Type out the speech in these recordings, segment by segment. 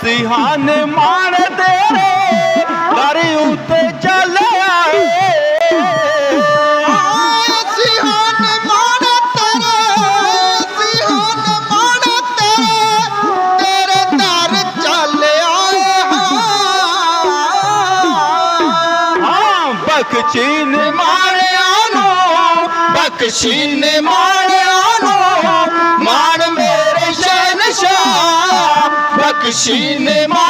ਸਿਹਾਨ ਮਾਣ ਤੇਰੇ ਦਰ ਉੱਤੇ ਚੱਲ ਆਏ। ਬਖਸ਼ੀਨ ਮਾਰਿਆ ਨੂੰ ਬਖਸ਼ੀਨ ਮਾਰਿਆ ਨੂੰ ਮਾਰ সিনেমা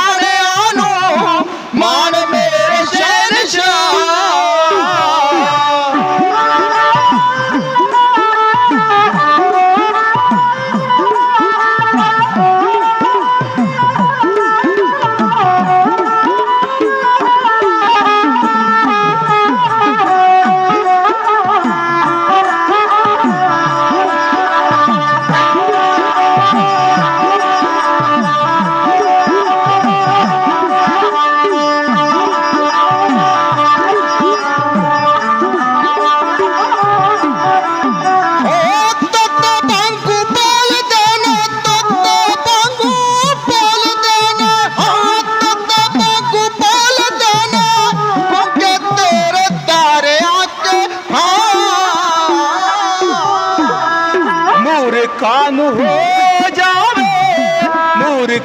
ਹੋ ਜਾਵੇ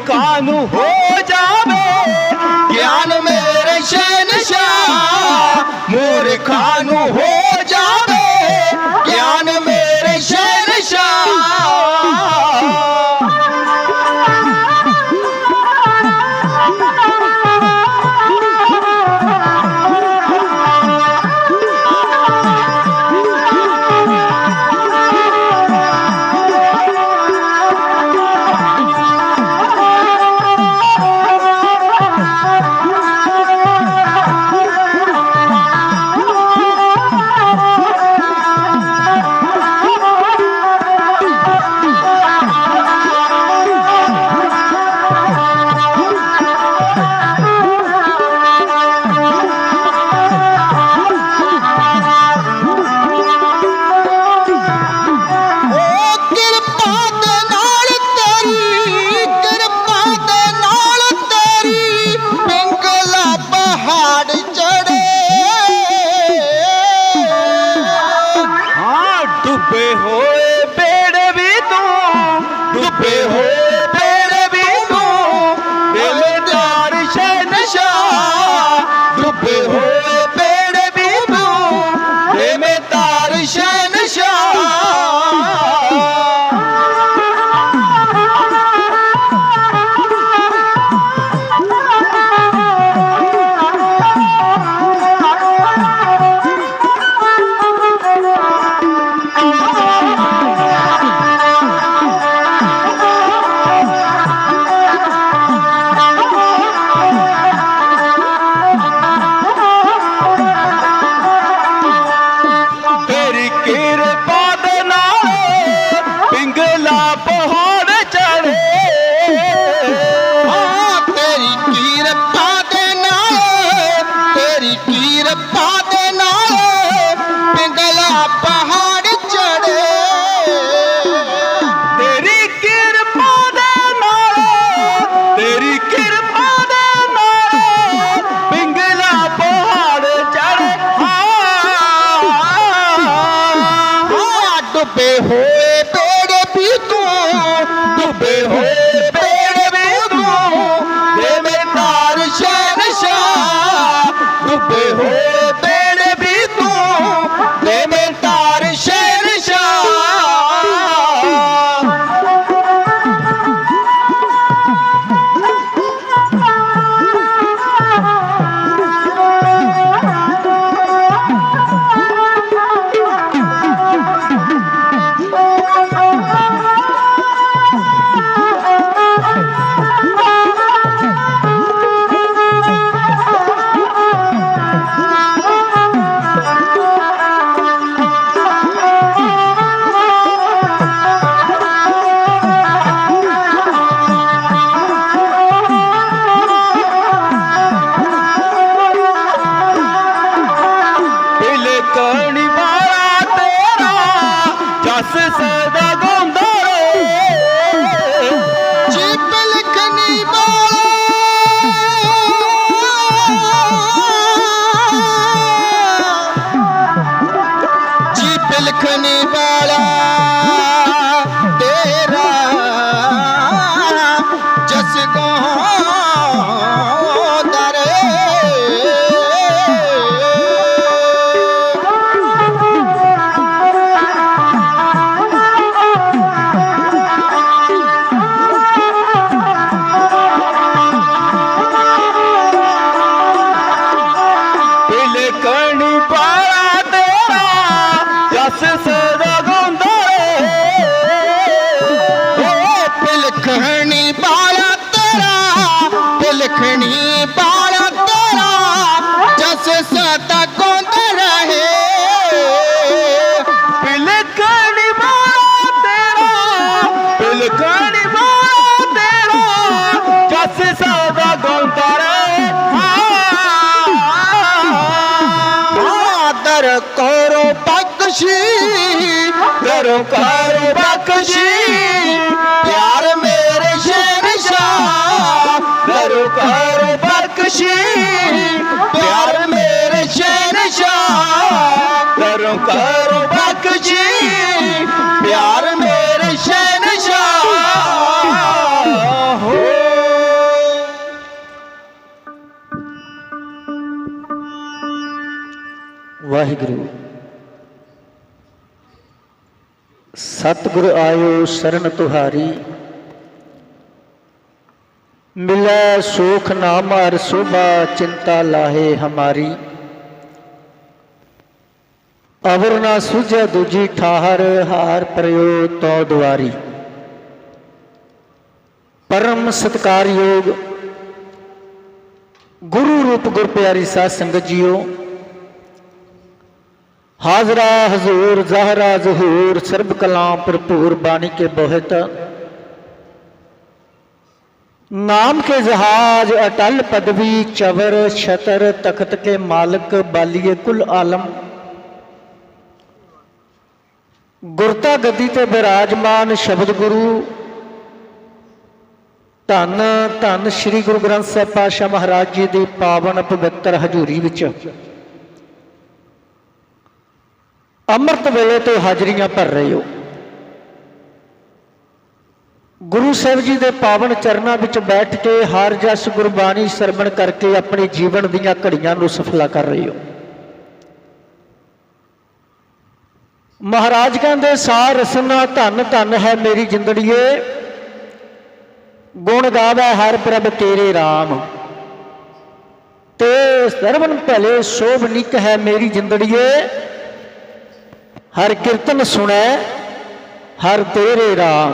ਕਾਨੂੰ ਹੋ ਜਾਵੇ। ਮੇਰੇ ਸ਼ਹਿਨशाह ਨੂਰ ਕਾਨੂੰ ਹੋ पे हो ਹਾਂ ਜਸ Bye. ਕਰੋ ਕਰੋ ਬਖਸ਼ੀ ਪਿਆਰ ਮੇਰੇ ਸ਼ਹਿਨਸ਼ਾਹ ਕਰੋ ਕਰੋ ਬਖਸ਼ੀ ਪਿਆਰ ਮੇਰੇ ਸ਼ਹਿਨਸ਼ਾਹ ਕਰੋ ਕਰੋ ਬਖਸ਼ੀ ਪਿਆਰ ਸਤਿਗੁਰ ਆਇਓ ਸ਼ਰਨ ਤੁਹਾਰੀ। ਮਿਲੈ ਸੁਖ ਨਾਮ ਹਰ ਸੋਭਾ, ਚਿੰਤਾ ਲਾਹੇ ਹਮਾਰੀ। ਅਵਰ ਨਾ ਸੁਝੈ ਦੂਜੀ ਠਾਹਰ, ਹਾਰ ਪ੍ਰਯੋ ਤੋ ਦੁਆਰੀ। ਪਰਮ ਸਤਕਾਰਯੋਗ ਗੁਰੂ ਰੂਪ ਗੁਰ ਪਿਆਰੀ ਸਾਧ ਸੰਗਤ ਜੀਓ ਹਾਜ਼ਰਾ ਹਜ਼ੂਰ, ਜ਼ਹਰਾ ਜ਼ਹੂਰ, ਸਰਬ ਕਲਾਮ ਭਰਪੂਰ ਬਾਣੀ ਕੇ ਬੋਹਤ। नाम के जहाज अटल पदवी चवर शतर तख्त के मालिक बालिए कुल आलम ਗੁਰਤਾ ਗੱਦੀ ਤੇ ਬਿਰਾਜਮਾਨ ਸ਼ਬਦ ਗੁਰੂ। ਧੰਨ ਧੰਨ ਸ੍ਰੀ ਗੁਰੂ ਗ੍ਰੰਥ ਸਾਹਿਬ ਪਾਸ਼ਾ ਮਹਾਰਾਜ ਜੀ ਦੀ ਪਾਵਨ ਪਵਿੱਤਰ ਹਜ਼ੂਰੀ ਵਿੱਚ। ਅੰਮ੍ਰਿਤ ਵੇਲੇ ਤੋਂ ਹਾਜ਼ਰੀਆਂ ਭਰ ਰਹੇ ਹੋ। ਗੁਰੂ ਸਾਹਿਬ ਜੀ ਦੇ ਪਾਵਨ ਚਰਨਾਂ ਵਿੱਚ ਬੈਠ ਕੇ ਹਰ ਜਸ ਗੁਰਬਾਣੀ ਸਰਵਣ ਕਰਕੇ ਆਪਣੇ ਜੀਵਨ ਦੀਆਂ ਘੜੀਆਂ ਨੂੰ ਸਫਲਾ ਕਰ ਰਹੇ ਹੋ। ਮਹਾਰਾਜ ਕਹਿੰਦੇ ਸਾਰ ਰਸਨਾ ਧਨ ਧਨ ਹੈ ਮੇਰੀ ਜਿੰਦੜੀਏ। ਗੁਣ ਗਾਵੇ ਹਰ ਪ੍ਰਭ ਤੇਰੇ RAM ਤੇ ਸਰਵਨ ਭਲੇ ਸੋਭ ਨਿਕ ਹੈ ਮੇਰੀ ਜਿੰਦੜੀਏ। ਹਰ ਕੀਰਤਨ ਸੁਣੈ ਹਰ ਤੇਰੇ ਰਾਮ।